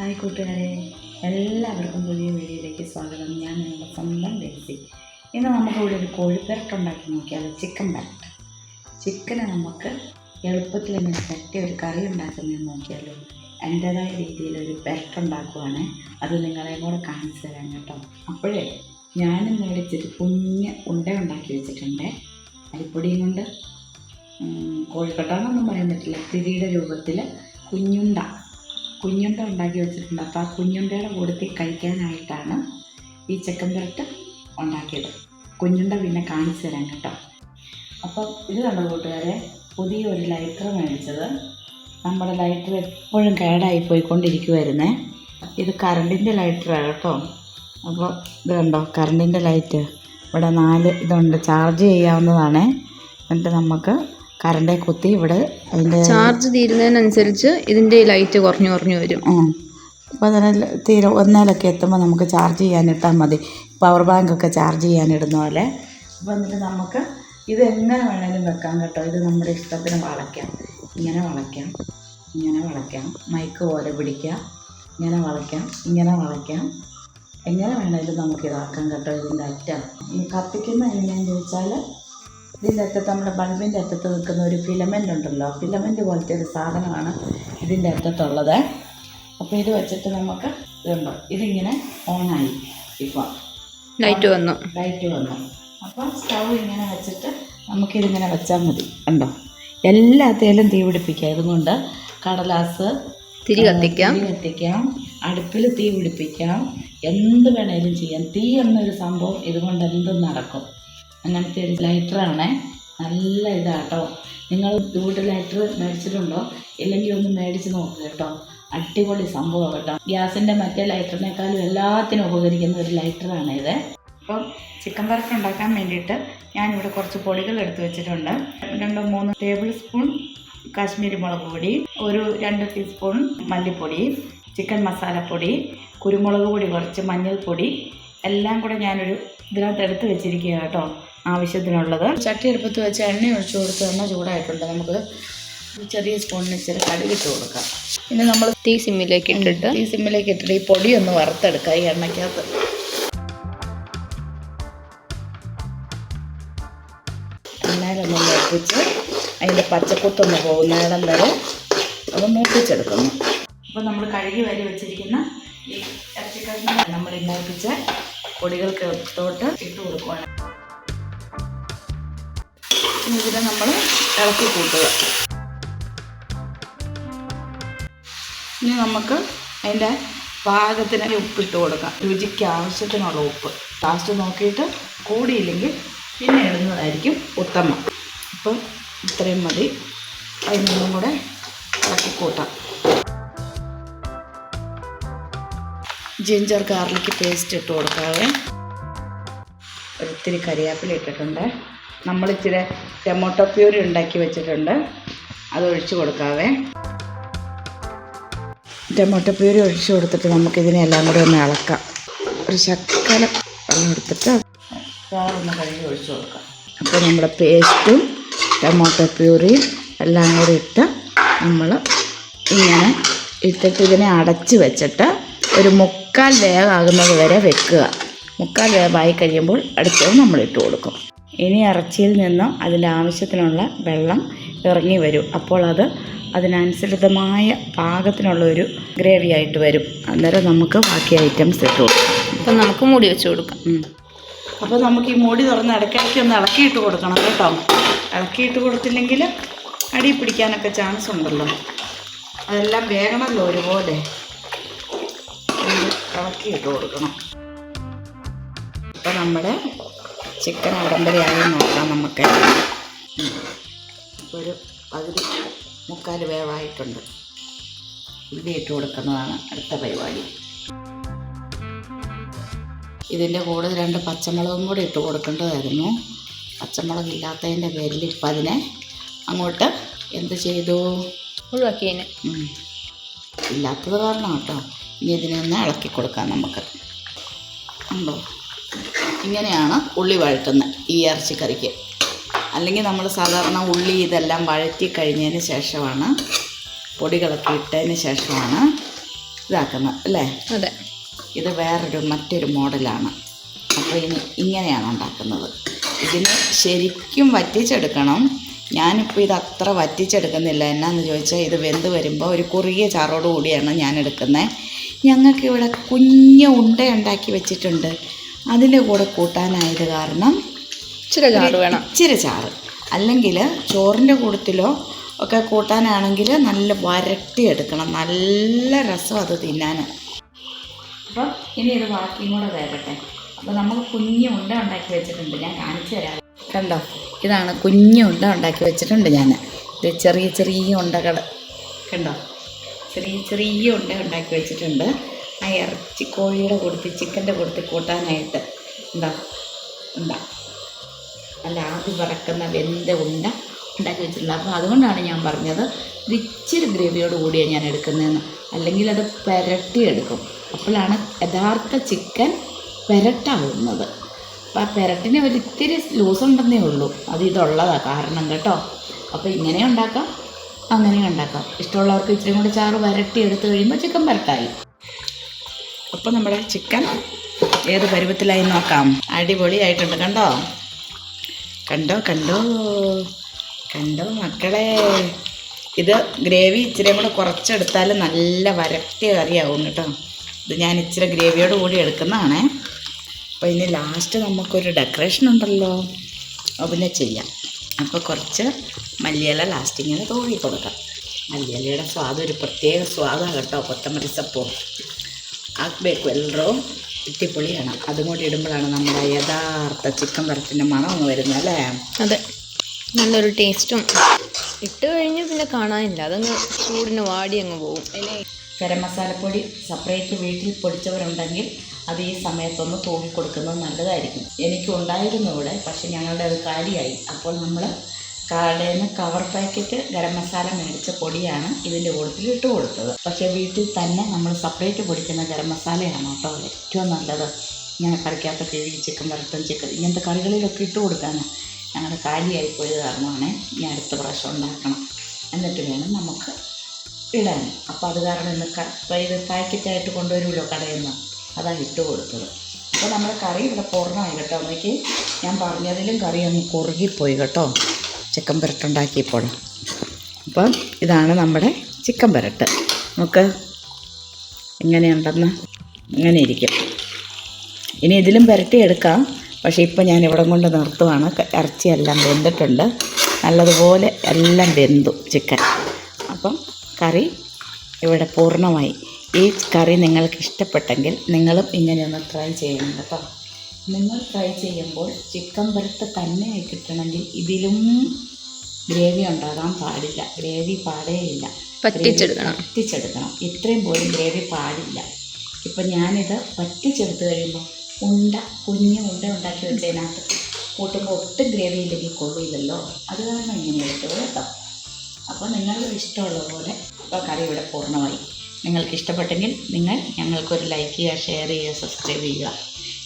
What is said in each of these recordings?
Hi കൂട്ടുകാരെ. എല്ലാവർക്കും പുതിയ വീഡിയോയിലേക്ക് സ്വാഗതം. ഞാൻ നിങ്ങളുടെ സ്വന്തം ബേസി ഇന്ന് നമുക്ക് ഇവിടെ ഒരു കോഴിപ്പരട്ട് ഉണ്ടാക്കി നോക്കിയാലോ? ചിക്കൻ പരട്ട്. ചിക്കനെ നമുക്ക് എളുപ്പത്തിൽ തന്നെ പറ്റി ഒരു കറി ഉണ്ടാക്കുന്നതെന്ന് നോക്കിയാലോ? എന്റേതായ രീതിയിൽ ഒരു പെരട്ടുണ്ടാക്കുവാണ് അത് നിങ്ങളെയും കൂടെ കാണിച്ചു തരാം കേട്ടോ. അപ്പോഴേ ഞാനും മേടിച്ചിട്ട് കുഞ്ഞ് ഉണ്ട ഉണ്ടാക്കി വെച്ചിട്ടുണ്ട്. അരിപ്പൊടിയും കൊണ്ട് കോഴിക്കട്ടാണെന്നൊന്നും പറയാൻ പറ്റില്ല. തിരിയുടെ രൂപത്തിൽ കുഞ്ഞുണ്ട. കുഞ്ഞുണ്ട ഉണ്ടാക്കി വെച്ചിട്ടുണ്ട്. അപ്പോൾ ആ കുഞ്ഞുണ്ടയുടെ കൂടത്തിൽ കഴിക്കാനായിട്ടാണ് ഈ ചിക്കൻ പുരട്ട് ഉണ്ടാക്കിയത്. കുഞ്ഞുണ്ട പിന്നെ കാണിച്ചു തരാം കേട്ടോ. അപ്പോൾ ഇത് കണ്ട കൂട്ടുകാരെ? പുതിയ ഒരു ലൈറ്റർ മേടിച്ചത്. നമ്മുടെ ലൈറ്റർ എപ്പോഴും കേടായി പോയിക്കൊണ്ടിരിക്കുമായിരുന്നേ ഇത് കറണ്ടിന്റെ ലൈറ്ററാണ് കേട്ടോ. അപ്പോൾ ഇത് കണ്ടോ? കറണ്ടിന്റെ ലൈറ്റ് ഇവിടെ നാല് ഇതുണ്ട്. ചാർജ് ചെയ്യാവുന്നതാണ്. എന്നിട്ട് നമുക്ക് കറണ്ടേ കുത്തി ഇവിടെ അതിന്റെ ചാർജ് തീരുന്നതിനനുസരിച്ച് ഇതിന്റെ ലൈറ്റ് കുറഞ്ഞു കുറഞ്ഞു വരും. അപ്പോൾ അതിന് തീരെ ഒന്നേലൊക്കെ എത്തുമ്പോൾ നമുക്ക് ചാർജ് ചെയ്യാനിട്ടാൽ മതി. പവർ ബാങ്കൊക്കെ ചാർജ് ചെയ്യാനിടുന്ന പോലെ. അപ്പോൾ എന്നിട്ട് നമുക്ക് ഇത് എങ്ങനെ വേണേലും വെക്കാം കേട്ടോ. ഇത് നമ്മുടെ ഇഷ്ടത്തിന് വളയ്ക്കാം. ഇങ്ങനെ വളയ്ക്കാം. ഇങ്ങനെ വളയ്ക്കാം. മൈക്ക് പോലെ പിടിക്കാം. ഇങ്ങനെ വളയ്ക്കാം. ഇങ്ങനെ വളയ്ക്കാം. എങ്ങനെ വേണേലും നമുക്ക് ഇതാക്കാം കേട്ടോ ഇതിന്റെ അറ്റം ഈ കത്തിക്കുന്ന എങ്ങനെയാണെന്ന് ചോദിച്ചാൽ ഇതിന്റെ അറ്റത്ത് നമ്മുടെ ബൾബിന്റെ അറ്റത്ത് നിൽക്കുന്ന ഒരു ഫിലമെന്റ് ഉണ്ടല്ലോ. ഫിലമെന്റ് പോലത്തെ ഒരു സാധനമാണ് ഇതിന്റെ അറ്റത്തുള്ളത് അപ്പോൾ ഇത് വെച്ചിട്ട് നമുക്ക് ഇതുണ്ടോ ഇതിങ്ങനെ ഓണായി ഇപ്പോൾ ലൈറ്റ് വന്നു. ലൈറ്റ് വന്നു. അപ്പോൾ സ്റ്റൗ ഇങ്ങനെ വെച്ചിട്ട് നമുക്കിതിങ്ങനെ വെച്ചാൽ മതി. ഉണ്ടോ എല്ലാത്തേലും തീ പിടിപ്പിക്കാം ഇതുകൊണ്ട് കടലാസ് തിരി കത്തിക്കാം. തിരി കത്തിക്കാം. അടുപ്പിൽ തീ പിടിപ്പിക്കാം. എന്ത് വേണേലും ചെയ്യാം. തീ എന്നൊരു സംഭവം ഇതുകൊണ്ട് എന്തും നടക്കും. അങ്ങനത്തെ ഒരു ലൈറ്ററാണ്. നല്ല ഇതാട്ടോ. നിങ്ങൾ വീട്ടിൽ ലൈറ്റർ മേടിച്ചിട്ടുണ്ടോ? ഇല്ലെങ്കിൽ ഒന്ന് മേടിച്ച് നോക്കുക കേട്ടോ. അടിപൊളി സംഭവം കേട്ടോ. ഗ്യാസിന്റെ മറ്റേ ലൈറ്ററിനേക്കാളും എല്ലാത്തിനും ഉപകരിക്കുന്ന ഒരു ലൈറ്ററാണ് ഇത്. അപ്പം ചിക്കൻ വറുത്ത് ഉണ്ടാക്കാൻ വേണ്ടിയിട്ട് ഞാനിവിടെ കുറച്ച് പൊടികൾ എടുത്തു വെച്ചിട്ടുണ്ട്. രണ്ടോ മൂന്ന് ടേബിൾ സ്പൂൺ കാശ്മീരി മുളക് പൊടി ഒരു രണ്ട് ടീസ്പൂൺ മല്ലിപ്പൊടി ചിക്കൻ മസാലപ്പൊടി കുരുമുളക് പൊടി കുറച്ച് മഞ്ഞൾപ്പൊടി എല്ലാം കൂടെ ഞാനൊരു ഇതിനകത്ത് എടുത്ത് വെച്ചിരിക്കുക കേട്ടോ. ആവശ്യത്തിനുള്ളത്. ചട്ടി എടുപ്പത്ത് വെച്ച് എണ്ണ ഒഴിച്ചു കൊടുത്ത് എണ്ണ ചൂടായിട്ടുണ്ട്. നമുക്ക് ചെറിയ സ്പൂണിന് ഇച്ചിരി കടുകിട്ട് കൊടുക്കാം. പിന്നെ നമ്മൾ തീ സിമ്മിലേക്ക് ഇട്ടിട്ട് തീ സിമ്മിലേക്ക് ഇട്ടിട്ട് ഈ പൊടി ഒന്ന് വറുത്തെടുക്കാം ഈ എണ്ണയ്ക്കകത്ത്. എണ്ണയിലൊന്ന് മൂപ്പിച്ച് അതിന്റെ പച്ചക്കൊത്തൊന്ന് പോകുന്നിടം വരെ അത് മൂപ്പിച്ചെടുക്കുന്നു. അപ്പോൾ നമ്മൾ കഴുകി വരി വെച്ചിരിക്കുന്ന ഈ ഇറച്ചിക്കാരി നമ്മൾ ഈ മൂപ്പിച്ച പൊടികൾക്ക് തോട്ട് ഇട്ട് കൊടുക്കുകയാണ് ഇനി ഇതിനെ നമ്മൾ ഇളക്കി കൂട്ടുക. ഇനി നമുക്ക് അതിന്റെ പാകത്തിന് ഉപ്പിട്ട് കൊടുക്കാം. രുചിക്ക് ആവശ്യത്തിനുള്ള ഉപ്പ്. ലാസ്റ്റ് നോക്കിയിട്ട് കൂടിയില്ലെങ്കിൽ പിന്നെ ഇടുന്നതായിരിക്കും ഉത്തമം. അപ്പം ഇത്രയും മതി. അതിനൊന്നും കൂടെ ഇളക്കി കൂട്ടാം. ജിഞ്ചർ ഗാർലിക്ക് പേസ്റ്റ് ഇട്ട് കൊടുക്കാവേ. ഒത്തിരി കറിവേപ്പില ഇട്ടിട്ടുണ്ട്. നമ്മളിച്ചിരി ടൊമാറ്റോ പ്യൂരി ഉണ്ടാക്കി വെച്ചിട്ടുണ്ട്. അത് ഒഴിച്ചു കൊടുക്കാവേ. ടൊമാറ്റോ പ്യൂരി ഒഴിച്ചു കൊടുത്തിട്ട് നമുക്കിതിനെ എല്ലാം കൂടി ഒന്ന് ഇളക്കാം. ഒരു ശക്കലം വെള്ളം എടുത്തിട്ട് ഒന്ന് കഴുകി ഒഴിച്ചു കൊടുക്കാം. അപ്പോൾ നമ്മുടെ പേസ്റ്റും ടൊമാറ്റോ പ്യൂറിയും എല്ലാം കൂടി ഇട്ട് നമ്മൾ ഇങ്ങനെ ഇട്ടിട്ട് ഇതിനെ അടച്ച് വെച്ചിട്ട് ഒരു മുക്കാൽ വേവാകുന്നത് വരെ വെക്കുക. മുക്കാൽ വേവായി കഴിയുമ്പോൾ അടുത്തത് നമ്മൾ ഇട്ട് കൊടുക്കും. ഇനി ഇറച്ചിയിൽ നിന്നും അതിന്റെ ആവശ്യത്തിനുള്ള വെള്ളം ഇറങ്ങി വരും. അപ്പോൾ അത് അതിനനുസൃതമായ പാകത്തിനുള്ള ഒരു ഗ്രേവി ആയിട്ട് വരും. അന്നേരം നമുക്ക് ബാക്കി ഐറ്റംസ് ഇട്ട് കൊടുക്കാം. അപ്പം നമുക്ക് മൂടി വെച്ച് കൊടുക്കാം. അപ്പോൾ നമുക്ക് ഈ മൂടി തുറന്ന് ഇടയ്ക്കിടയ്ക്ക് ഒന്ന് ഇളക്കിയിട്ട് കൊടുക്കണം കേട്ടോ. ഇളക്കിയിട്ട് കൊടുത്തില്ലെങ്കിൽ അടി പിടിക്കാനൊക്കെ ചാൻസ് ഉണ്ടല്ലോ. അതെല്ലാം വേഗമല്ലോ ഒരുപോലെ. ഇളക്കിയിട്ട് കൊടുക്കണം. അപ്പോൾ നമ്മുടെ ചിക്കൻ ഉടമ്പരയായി നോക്കാം നമുക്ക്. ഒരു പകുതി മുക്കാൽ വേവായിട്ടുണ്ട്. ഇത് ഇട്ട് കൊടുക്കുന്നതാണ് അടുത്ത പരിപാടി. ഇതിന്റെ കൂടെ രണ്ട് പച്ചമുളകും കൂടി ഇട്ട് കൊടുക്കേണ്ടതായിരുന്നു. പച്ചമുളക് ഇല്ലാത്തതിന്റെ പേരിൽ ഇപ്പം അതിനെ അങ്ങോട്ട് എന്ത് ചെയ്തു? ഒഴിവാക്കിയതിന്. ഇല്ലാത്തത് കാരണം കേട്ടോ. ഇനി ഇതിനെ ഒന്ന് ഇളക്കി കൊടുക്കാം നമുക്ക്. ഉണ്ടോ ഇങ്ങനെയാണ് ഉള്ളി വഴറ്റുന്നത് ഈ ഇറച്ചിക്കറിക്ക്. അല്ലെങ്കിൽ നമ്മൾ സാധാരണ ഉള്ളി ഇതെല്ലാം വഴറ്റി കഴിഞ്ഞതിന് ശേഷമാണ് പൊടികളൊക്കെ ഇട്ടതിന് ശേഷമാണ് ഇതാക്കുന്നത് അല്ലേ? അതെ. ഇത് വേറൊരു മറ്റൊരു മോഡലാണ്. അപ്പോൾ ഇനി ഇങ്ങനെയാണ് ഉണ്ടാക്കുന്നത്. ഇതിന് ശരിക്കും വറ്റിച്ചെടുക്കണം. ഞാനിപ്പോൾ ഇത് അത്ര വറ്റിച്ചെടുക്കുന്നില്ല. എന്നാന്ന് ചോദിച്ചാൽ ഇത് വെന്ത് വരുമ്പോൾ ഒരു കുറുകിയ ചാറോട് കൂടിയാണ് ഞാൻ എടുക്കുന്നത്. ഞങ്ങൾക്ക് ഇവിടെ കുഞ്ഞ് ഉണ്ട ഉണ്ടാക്കി വെച്ചിട്ടുണ്ട്. അതിന്റെ കൂടെ കൂട്ടാനായത് കാരണം ഇച്ചിരി ചാറ് വേണം. ഇച്ചിരി ചാറ്. അല്ലെങ്കിൽ ചോറിന്റെ കൂട്ടത്തിലോ ഒക്കെ കൂട്ടാനാണെങ്കിൽ നല്ല വരട്ടി എടുക്കണം. നല്ല രസം അത് തിന്നാൻ. അപ്പോൾ ഇനി ഇത് ബാക്കിയും കൂടെ വേകട്ടെ അപ്പോൾ നമ്മൾ കുഞ്ഞു ഉണ്ട ഉണ്ടാക്കി വെച്ചിട്ടുണ്ട്. ഞാൻ കാണിച്ചു തരാം. കണ്ടോ? ഇതാണ് കുഞ്ഞു ഉണ്ട ഉണ്ടാക്കി വെച്ചിട്ടുണ്ട് ഞാൻ. ഇത് ചെറിയ ചെറിയ ഉണ്ടകൾ. കണ്ടോ? ചെറിയ ചെറിയ ഉണ്ട ഉണ്ടാക്കി വെച്ചിട്ടുണ്ട്. ആ ഇറച്ചി കോഴിയുടെ കൊടുത്ത് ചിക്കന്റെ കൊടുത്ത് കൂട്ടാനായിട്ട് എന്താ എന്താ അല്ല ആവി പറക്കുന്ന വെന്ത ഉണ്ട ഉണ്ടാക്കി വെച്ചിട്ടുള്ളത് അപ്പോൾ അതുകൊണ്ടാണ് ഞാൻ പറഞ്ഞത് ഇച്ചിരി ഗ്രേവിയോട് കൂടിയാണ് ഞാൻ എടുക്കുന്നതെന്ന്. അല്ലെങ്കിൽ അത് പുരട്ടിയെടുക്കും. അപ്പോഴാണ് യഥാർത്ഥ ചിക്കൻ പുരട്ടാവുന്നത്. അപ്പോൾ ആ പുരട്ടിന് ഒരു ഇത്തിരി ലൂസ് ഉണ്ടെന്നേ ഉള്ളൂ. അത് ഇതുള്ളതാണ് കാരണം കേട്ടോ. അപ്പോൾ ഇങ്ങനെ ഉണ്ടാക്കാം അങ്ങനെ ഉണ്ടാക്കാം. ഇഷ്ടമുള്ളവർക്ക് ഇച്ചിരി കൂടി ചാറ് വരട്ടി എടുത്ത് കഴിയുമ്പോൾ ചിക്കൻ പുരട്ടായി. അപ്പോൾ നമ്മുടെ ചിക്കൻ ഏത് പരുവത്തിലായി നോക്കാം? അടിപൊളിയായിട്ടുണ്ട്. കണ്ടോ? കണ്ടോ കണ്ടോ? കണ്ടോ മക്കളെ? ഇത് ഗ്രേവി ഇച്ചിരി കൂടെ കുറച്ചെടുത്താൽ നല്ല വരട്ടിയ കറിയാവും കേട്ടോ. ഇത് ഞാൻ ഇച്ചിരി ഗ്രേവിയോട് കൂടി എടുക്കുന്നതാണേ. അപ്പോൾ ഇനി ലാസ്റ്റ് നമുക്കൊരു ഡെക്കറേഷൻ ഉണ്ടല്ലോ. അതിനെ ചെയ്യാം. അപ്പോൾ കുറച്ച് മല്ലിയില ലാസ്റ്റ് ഇങ്ങനെ തൂവി കൊടുക്കാം. മല്ലിയിലയുടെ സ്വാദം ഒരു പ്രത്യേക സ്വാദാണ് കേട്ടോ. കൊത്തമല്ലി ಹಾಕಬೇಕು ಎಲ್ಲರೂ ഇട്ടിപ്പൊളിയാണ് അതും കൂടി ഇടുമ്പോഴാണ് നമ്മുടെ യഥാർത്ഥ ചിക്കൻ വരത്തിൻ്റെ മണം അങ്ങ് വരുന്നത് അല്ലേ അതെ നല്ലൊരു ടേസ്റ്റും ഇട്ട് കഴിഞ്ഞ് പിന്നെ കാണാനില്ല അതങ്ങ് ചൂടിന് വാടി അങ്ങ് പോകും ഇനി ഗരം മസാലപ്പൊടി സെപ്പറേറ്റ് വീട്ടിൽ പൊടിച്ചവരുണ്ടെങ്കിൽ അത് ഈ സമയത്തൊന്ന് തൂക്കി കൊടുക്കുന്നത് നല്ലതായിരിക്കും എനിക്കും ഉണ്ടായിരുന്നു ഇവിടെ പക്ഷെ ഞങ്ങളുടെ അത് കാലിയായി അപ്പോൾ നമ്മൾ കടയിൽ കവർ പാക്കറ്റ് ഗരം മസാല മേടിച്ച പൊടിയാണ് ഇതിന്റെ കൂട്ടത്തിൽ ഇട്ട് കൊടുത്തത്. പക്ഷേ വീട്ടിൽ തന്നെ നമ്മൾ സെപ്പറേറ്റ് പൊടിക്കുന്ന ഗരം മസാലയാണ് കേട്ടോ ഏറ്റവും നല്ലത്. ഇങ്ങനെ കറിക്കകത്ത് കിഴി ചിക്കൻ വരട്ടും ചിക്കൻ ഇങ്ങനത്തെ കറികളിലൊക്കെ ഇട്ട് കൊടുക്കാനാണ് ഞങ്ങളുടെ കാലിയായി പോയത് കാരണമാണ് ഇനി അടുത്ത പ്രാവശ്യം ഉണ്ടാക്കണം. എന്നിട്ട് വേണം നമുക്ക് ഇടാൻ. അപ്പോൾ അത് കാരണം ഇന്ന് ഇത് പാക്കറ്റായിട്ട് കൊണ്ടുവരുമല്ലോ കടയിൽ നിന്ന് അതാണ് ഇട്ട് കൊടുത്തത്. അപ്പോൾ നമ്മുടെ കറി ഇവിടെ പൂർണമായി കേട്ടോ. അമ്മയ്ക്ക് ഞാൻ പറഞ്ഞതിലും കറി അങ്ങ് കുറുകിപ്പോയി കേട്ടോ. ചിക്കൻ പുരട്ടുണ്ടാക്കിയപ്പോൾ. അപ്പം ഇതാണ് നമ്മുടെ ചിക്കൻ പുരട്ട്. നമുക്ക് എങ്ങനെയുണ്ടെന്ന് ഇങ്ങനെ ഇരിക്കും. ഇനി ഇതിലും പുരട്ടി എടുക്കാം. പക്ഷേ ഇപ്പം ഞാൻ ഇവിടെ കൊണ്ട് നിർത്തുവാണ്. ഇറച്ചിയെല്ലാം വെന്തിട്ടുണ്ട്. നല്ലതുപോലെ എല്ലാം വെന്തു ചിക്കൻ. അപ്പം കറി ഇവിടെ പൂർണമായി. ഈ കറി നിങ്ങൾക്ക് ഇഷ്ടപ്പെട്ടെങ്കിൽ നിങ്ങളും ഇങ്ങനെയൊന്ന് ട്രൈ ചെയ്യണം കേട്ടോ. നിങ്ങൾ ഫ്രൈ ചെയ്യുമ്പോൾ ചിക്കൻ വറുത്ത് തന്നെ കിട്ടണമെങ്കിൽ ഇതിലും ഗ്രേവി ഉണ്ടാകാൻ പാടില്ല. ഗ്രേവി പാടേയില്ല പറ്റിച്ചെടുക്കണം. പറ്റിച്ചെടുക്കണം. ഇത്രയും പോലും ഗ്രേവി പാടില്ല. ഇപ്പം ഞാനിത് പറ്റിച്ചെടുത്ത് കഴിയുമ്പോൾ ഉണ്ട കുഞ്ഞ് ഉണ്ട ഉണ്ടാക്കി വെച്ചതിനകത്ത് കൂട്ടുമ്പോൾ ഒട്ടും ഗ്രേവി ഇല്ലെങ്കിൽ കൊള്ളില്ലല്ലോ. അത് കാരണം ഇങ്ങനെ എടുത്തത് കേട്ടോ. അപ്പോൾ നിങ്ങൾക്ക് ഇഷ്ടമുള്ള പോലെ ഇപ്പോൾ കറി ഇവിടെ പൂർണമായി. നിങ്ങൾക്ക് ഇഷ്ടപ്പെട്ടെങ്കിൽ നിങ്ങൾ ഞങ്ങൾക്കൊരു ലൈക്ക് ചെയ്യുക ഷെയർ ചെയ്യുക സബ്സ്ക്രൈബ് ചെയ്യുക.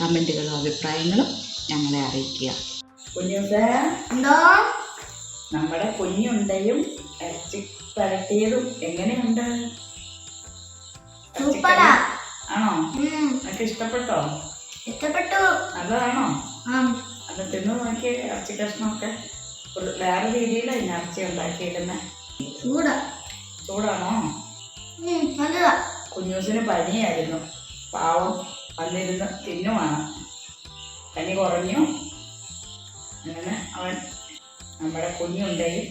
കമന്റുകളും അഭിപ്രായങ്ങളും ഞങ്ങളെ അറിയിക്കുക. എന്തോ? നമ്മുടെ കുഞ്ഞുണ്ടയും ഇറച്ചി പരട്ടിയതും എങ്ങനെയുണ്ട്? ആണോ? നിനക്ക് ഇഷ്ടപ്പെട്ടോ? ഇഷ്ടപ്പെട്ടു. നല്ലതാണോ ആ അത് തിന്നു നോക്കി ഇറച്ചി കഷ്ണമൊക്കെ. ഒരു വേറെ രീതിയിലാണ് ഇന്ന് ഇറച്ചി ഉണ്ടാക്കിയിരുന്നത് ചൂടാ. ചൂടാണോ? കുഞ്ഞൂസിന് പനിയായിരുന്നു. പാവം വന്നിരുന്ന് തിന്നുമാണ് പനി കുറഞ്ഞു. അങ്ങനെ അവൻ നമ്മുടെ കുഞ്ഞുണ്ടെങ്കിൽ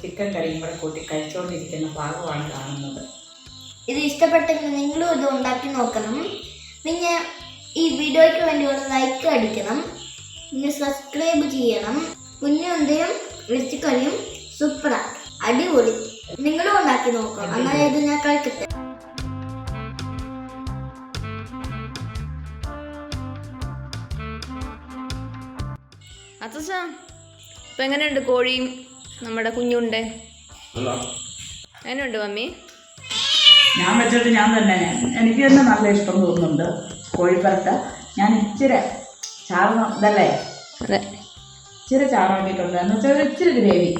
ചിക്കൻ കറിയും കൂടെ കൂട്ടി കഴിച്ചുകൊണ്ടിരിക്കുന്ന ഭാഗമാണ് കാണുന്നത്. ഇത് ഇഷ്ടപ്പെട്ടെങ്കിൽ നിങ്ങളും ഇത് ഉണ്ടാക്കി നോക്കണം. പിന്നെ ഈ വീഡിയോയ്ക്ക് വേണ്ടി ഒരു ലൈക്ക് അടിക്കണം. പിന്നെ സബ്സ്ക്രൈബ് ചെയ്യണം. കുഞ്ഞുണ്ടയും ഇറച്ചിക്കറിയും സൂപ്പറാണ് അടിപൊളി. നിങ്ങളും ഉണ്ടാക്കി നോക്കണം. അങ്ങനെ ഇത് ഞാൻ കഴിക്കട്ടെ. അത്തസ ഇപ്പം എങ്ങനെയുണ്ട് കോഴിയും നമ്മുടെ കുഞ്ഞുണ്ട്. എങ്ങനെയുണ്ട് മമ്മി? ഞാൻ വെച്ചിട്ട് ഞാൻ തന്നെ. എനിക്ക് തന്നെ നല്ല ഇഷ്ടം തോന്നുന്നുണ്ട് കോഴിപ്പരട്ട. ഞാൻ ഇച്ചിരി ചാർന്ന ഇതല്ലേ? അതെ. ഇച്ചിരി ചാറാക്കിയിട്ടുണ്ട് എന്ന് വെച്ചാൽ ഇച്ചിരി ഗ്രേവി.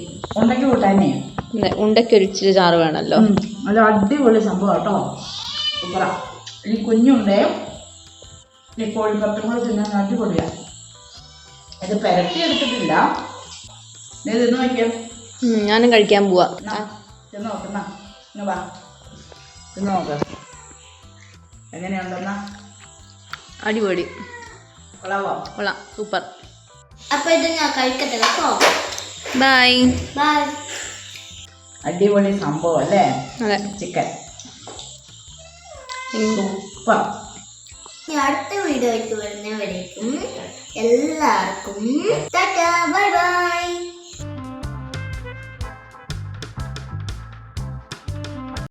ഉണ്ടെങ്കിൽ കൂട്ടാനേ. ഉണ്ടക്കി ഉണ്ടയ്ക്ക് ഒരു ഇച്ചിരി ചാറ് വേണമല്ലോ. നല്ല അടിപൊളി സംഭവം കേട്ടോ. സൂപ്പറാ. ഇനി കുഞ്ഞുണ്ടേ. ഈ കോഴിപ്പരട്ടും കൂടെ തിന്നാൻ അടിപൊളിയാണ് ഇത് പെരട്ടി എടുത്തിട്ടില്ല നീ തിന്ന് നോക്കിയോ. ഞാനും കഴിക്കാൻ പോവാ. തിന്ന് നോക്കുന്ന ഇന്ന് വാ. തിന്ന് നോക്ക. എങ്ങനെയുണ്ടെന്നാ അടിപൊളി. കൊള്ളാവോ? കൊള്ളാം സൂപ്പർ. അപ്പൊ ഇത് ഞാൻ കഴിക്കട്ടെ കേട്ടോ? ബൈ. ബൈ. അടിപൊളി സംഭവം അല്ലേ? അതെ. ചിക്കൻ. സൂപ്പർ. അടുത്ത വീഡിയോ ആയിട്ട് വരുന്നവരേക്കും എല്ലാവർക്കും ബൈ ബൈ.